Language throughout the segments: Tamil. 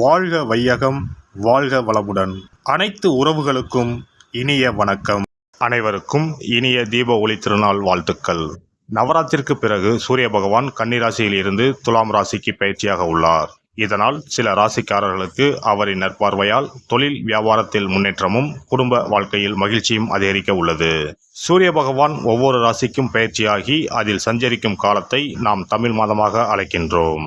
வாழ்க வையகம் வாழ்க வளமுடன். அனைத்து உறவுகளுக்கும் இனிய வணக்கம். அனைவருக்கும் இனிய தீப ஒளி திருநாள் வாழ்த்துக்கள். நவராத்திற்கு பிறகு சூரிய பகவான் கன்னிராசியில் இருந்து துலாம் ராசிக்கு பயிற்சியாக உள்ளார். இதனால் சில ராசிக்காரர்களுக்கு அவரின் நற்பார்வையால் தொழில் வியாபாரத்தில் முன்னேற்றமும் குடும்ப வாழ்க்கையில் மகிழ்ச்சியும் அதிகரிக்க உள்ளது. சூரிய பகவான் ஒவ்வொரு ராசிக்கும் பயிற்சியாகி அதில் சஞ்சரிக்கும் காலத்தை நாம் தமிழ் மாதமாக அழைக்கின்றோம்.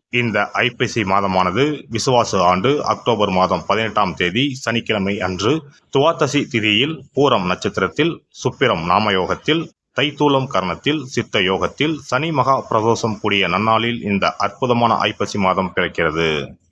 இந்த ஐப்பசி மாதமானது விசுவாச ஆண்டு அக்டோபர் மாதம் பதினெட்டாம் தேதி சனிக்கிழமை அன்று துவாதசி திதியில் பூரம் நட்சத்திரத்தில் சுப்பிரம் நாமயோகத்தில் தைத்தூலம் கரணத்தில் சித்த யோகத்தில் சனி மகா பிரதோஷம் கூடிய நன்னாளில் இந்த அற்புதமான ஐப்பசி மாதம் பிறக்கிறது.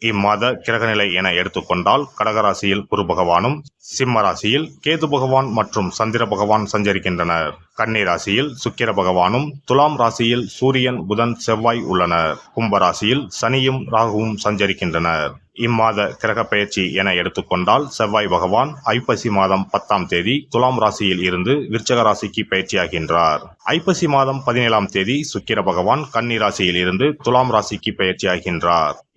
இம்மாத கிரகநிலை என எடுத்துக்கொண்டால் கடகராசியில் குரு பகவானும் சிம்ம ராசியில் கேது பகவான் மற்றும் சந்திர பகவான் சஞ்சரிக்கின்றனர். கன்னி ராசியில் சுக்கிர பகவானும் துலாம் ராசியில் சூரியன் புதன் செவ்வாய் உள்ளனர். கும்ப ராசியில் சனியும் ராகுவும் சஞ்சரிக்கின்றனர். இம்மாத கிரக பயிற்சி என எடுத்துக்கொண்டால் செவ்வாய் பகவான் ஐப்பசி மாதம் பத்தாம் தேதி துலாம் ராசியில் இருந்து விருச்சக ராசிக்கு பயிற்சியாகின்றார் ஐப்பசி மாதம் பதினேழாம் தேதி சுக்கிர பகவான் கன்னி ராசியில் இருந்து துலாம் ராசிக்கு பயிற்சியாகின்றார்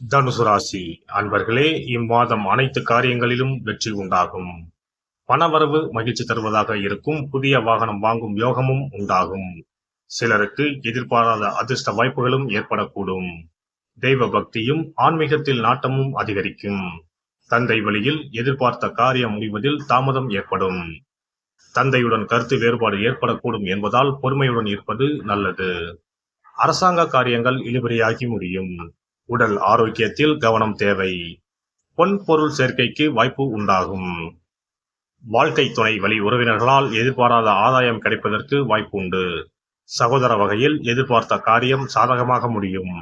தனுசு ராசி அன்பர்களே இம்மாதம் அனைத்து காரியங்களிலும் வெற்றி உண்டாகும். பணவரவு மகிழ்ச்சி தருவதாக இருக்கும் புதிய வாகனம் வாங்கும் யோகமும் உண்டாகும். சிலருக்கு எதிர்பாராத அதிர்ஷ்ட வாய்ப்புகளும் ஏற்படக்கூடும். தெய்வ பக்தியும் ஆன்மீகத்தில் நாட்டமும் அதிகரிக்கும். தந்தை வழியில் எதிர்பார்த்த காரியம் முடிவதில் தாமதம் ஏற்படும். தந்தையுடன் கருத்து வேறுபாடு ஏற்படக்கூடும் என்பதால் பொறுமையுடன் இருப்பது நல்லது. அரசாங்க காரியங்கள் இழுபறியாகி முடியும். உடல் ஆரோக்கியத்தில் கவனம் தேவை. பொன் பொருள் சேர்க்கைக்கு வாய்ப்பு உண்டாகும். வாழ்க்கை துணை வழி உறவினர்களால் எதிர்பாராத ஆதாயம் கிடைப்பதற்கு வாய்ப்பு உண்டு. சகோதர வகையில் எதிர்பார்த்த காரியம் சாதகமாக முடியும்.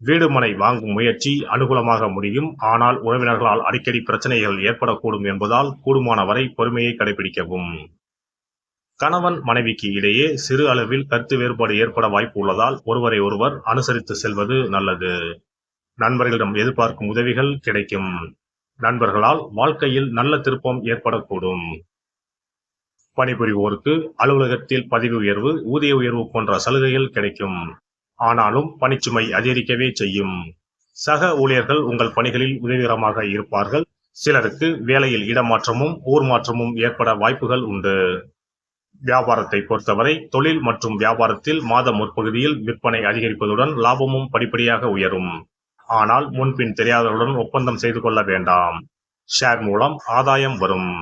வீடு மனை வாங்கும் முயற்சி அனுகூலமாக முடியும். ஆனால் உறவினர்களால் அடிக்கடி பிரச்சனைகள் ஏற்படக்கூடும் என்பதால் கூடுமான வரை பொறுமையை கடைபிடிக்கவும். கணவன் மனைவிக்கு இடையே சிறு அளவில் கருத்து வேறுபாடு ஏற்பட வாய்ப்பு உள்ளதால் ஒருவரை ஒருவர் அனுசரித்து செல்வது நல்லது. நண்பர்களிடம் எதிர்பார்க்கும் உதவிகள் கிடைக்கும். நண்பர்களால் வாழ்க்கையில் நல்ல திருப்பம் ஏற்படக்கூடும். பணிபுரிவோருக்கு அலுவலகத்தில் பதவி உயர்வு ஊதிய உயர்வு போன்ற சலுகைகள் கிடைக்கும். ஆனாலும் பணிச்சுமை அதிகரிக்கவே செய்யும். சக ஊழியர்கள் உங்கள் பணிகளில் உதவிகரமாக இருப்பார்கள். சிலருக்கு வேலையில் இடமாற்றமும் ஊர் மாற்றமும் ஏற்பட வாய்ப்புகள் உண்டு. வியாபாரத்தை பொறுத்தவரை தொழில் மற்றும் வியாபாரத்தில் மாத முற்பகுதியில் விற்பனை அதிகரிப்பதுடன் லாபமும் படிப்படியாக உயரும். ஆனால் முன்பின் தெரியாதவருடன் ஒப்பந்தம் செய்து கொள்ள வேண்டாம். ஷேர் மூலம் ஆதாயம் வரும்.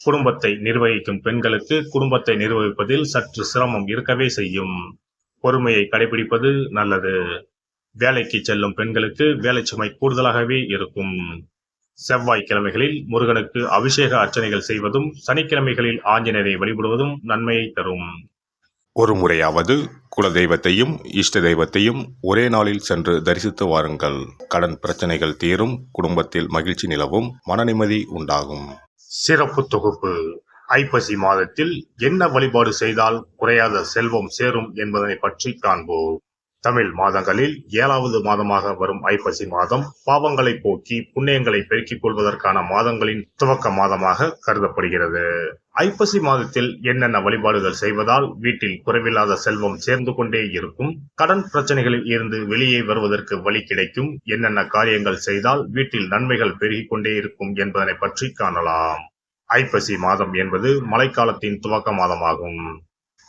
குடும்பத்தை நிர்வகிக்கும் பெண்களுக்கு குடும்பத்தை நிர்வகிப்பதில் சற்று சிரமம் இருக்கவே செய்யும். பொறுமையை கடைபிடிப்பது நல்லது. வேலைக்கு செல்லும் பெண்களுக்கு வேலை சுமை கூடுதலாகவே இருக்கும். செவ்வாய்க்கிழமைகளில் முருகனுக்கு அபிஷேக அர்ச்சனைகள் செய்வதும் சனிக்கிழமைகளில் ஆஞ்சநேயரை வழிபடுவதும் நன்மையை தரும். ஒரு முறையாவது குல தெய்வத்தையும் இஷ்ட தெய்வத்தையும் ஒரே நாளில் சென்று தரிசித்து வாருங்கள். கடன் பிரச்சனைகள் தீரும் குடும்பத்தில் மகிழ்ச்சி நிலவும் மன நிம்மதி உண்டாகும். சிறப்பு தொகுப்பு. ஐப்பசி மாதத்தில் என்ன வழிபாடு செய்தால் குறையாத செல்வம் சேரும் என்பதனை பற்றி காண்போம். தமிழ் மாதங்களில் ஏழாவது மாதமாக வரும் ஐப்பசி மாதம் பாவங்களை போக்கி புண்ணியங்களை பெருக்கிக் கொள்வதற்கான மாதங்களின் துவக்க மாதமாக கருதப்படுகிறது. ஐப்பசி மாதத்தில் என்னென்ன வழிபாடுகள் செய்வதால் வீட்டில் குறைவில்லாத செல்வம் சேர்ந்து கொண்டே இருக்கும்? கடன் பிரச்சனைகளில் இருந்து வெளியே வருவதற்கு வழி கிடைக்கும்? என்னென்ன காரியங்கள் செய்தால் வீட்டில் நன்மைகள் பெருகிக் கொண்டே இருக்கும் என்பதனை பற்றி காணலாம். ஐப்பசி மாதம் என்பது மழைக்காலத்தின் துவக்க மாதமாகும்.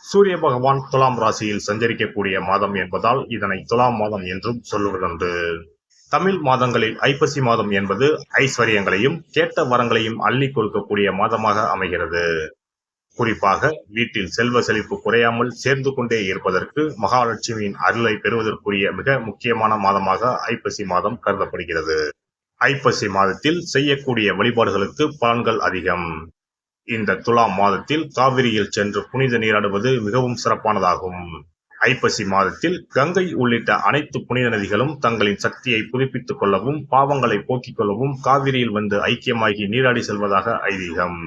சூரிய பகவான் துலாம் ராசியில் சஞ்சரிக்கக்கூடிய மாதம் என்பதால் இதனை துலாம் மாதம் என்றும் சொல்லுவதுண்டு. தமிழ் மாதங்களில் ஐப்பசி மாதம் என்பது ஐஸ்வர்யங்களையும் கேட்ட வரங்களையும் அள்ளி கொடுக்கக்கூடிய மாதமாக அமைகிறது. குறிப்பாக வீட்டில் செல்வ செழிப்பு குறையாமல் சேர்ந்து கொண்டே இருப்பதற்கு மகாலட்சுமியின் அருளை பெறுவதற்குரிய மிக முக்கியமான மாதமாக ஐப்பசி மாதம் கருதப்படுகிறது. ஐப்பசி மாதத்தில் செய்யக்கூடிய வழிபாடுகளுக்கு பலன்கள் அதிகம். இந்த துலாம் மாதத்தில் காவிரியில் சென்று புனித நீராடுவது மிகவும் சிறப்பானதாகும். ஐப்பசி மாதத்தில் கங்கை உள்ளிட்ட அனைத்து புனித நதிகளும் தங்களின் சக்தியை புதுப்பித்துக் கொள்ளவும் பாவங்களை போக்கிக் கொள்ளவும் காவிரியில் வந்து ஐக்கியமாகி நீராடி செல்வதாக ஐதீகம்.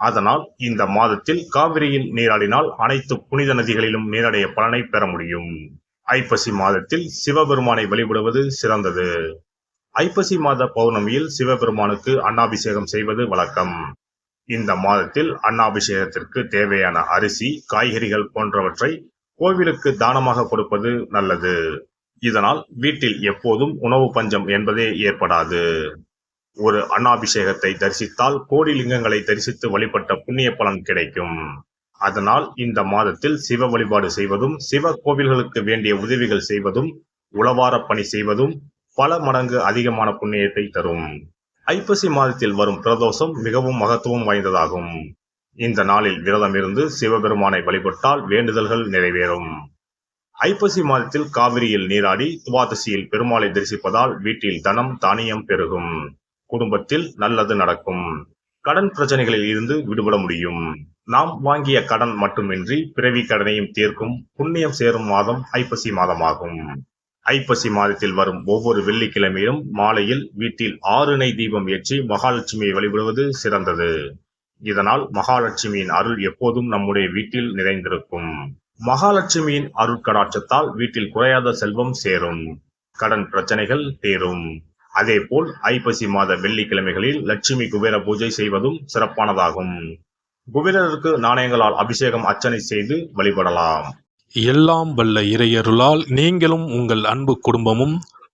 அதனால் இந்த மாதத்தில் காவிரியில் நீராடினால் அனைத்து புனித நதிகளிலும் நீராடிய பலனை பெற முடியும். ஐப்பசி மாதத்தில் சிவபெருமானை வழிபடுவது சிறந்தது. ஐப்பசி மாத பௌர்ணமியில் சிவபெருமானுக்கு அன்னாபிஷேகம் செய்வது வழக்கம். இந்த மாதத்தில் அன்னாபிஷேகத்திற்கு தேவையான அரிசி காய்கறிகள் போன்றவற்றை கோவிலுக்கு தானமாக கொடுப்பது நல்லது. இதனால் வீட்டில் எப்போதும் உணவு பஞ்சம் என்பதே ஏற்படாது. ஒரு அன்னாபிஷேகத்தை தரிசித்தால் கோடி லிங்கங்களை தரிசித்து வழிபட்ட புண்ணிய பலன் கிடைக்கும். அதனால் இந்த மாதத்தில் சிவ வழிபாடு செய்வதும் சிவ கோவில்களுக்கு வேண்டிய உதவிகள் செய்வதும் உளவார பணி செய்வதும் பல மடங்கு அதிகமான புண்ணியத்தை தரும். ஐப்பசி மாதத்தில் வரும் பிரதோஷம் மிகவும் மகத்துவம் வாய்ந்ததாகும். இந்த நாளில் விரதம் இருந்து சிவபெருமானை வழிபட்டால் வேண்டுதல்கள் நிறைவேறும். ஐப்பசி மாதத்தில் காவிரியில் நீராடி துவாதசியில் பெருமாளை தரிசிப்பதால் வீட்டில் தனம் தானியம் பெருகும். குடும்பத்தில் நல்லது நடக்கும். கடன் பிரச்சனைகளில் இருந்து விடுபட முடியும். நாம் வாங்கிய கடன் மட்டுமின்றி பிறவி கடனையும் தீர்க்கும் புண்ணியம் சேரும் மாதம் ஐப்பசி மாதமாகும். ஐப்பசி மாதத்தில் வரும் ஒவ்வொரு வெள்ளிக்கிழமையிலும் மாலையில் வீட்டில் ஆறு நெய் தீபம் ஏற்றி மகாலட்சுமியை வழிபடுவது சிறந்தது. இதனால் மகாலட்சுமியின் அருள் எப்போதும் நம்முடைய வீட்டில் நிறைந்திருக்கும். மகாலட்சுமியின் அருள் கடாட்சத்தால் வீட்டில் குறையாத செல்வம் சேரும். கடன் பிரச்சனைகள் தீரும். அதேபோல் ஐப்பசி மாத வெள்ளிக்கிழமைகளில் லட்சுமி குபேர பூஜை செய்வதும் சிறப்பானதாகும். குபேரருக்கு நாணயங்களால் அபிஷேகம் அர்ச்சனை செய்து வழிபடலாம். எல்லாம் வல்ல இறையருளால் நீங்களும் உங்கள் அன்பு குடும்பமும்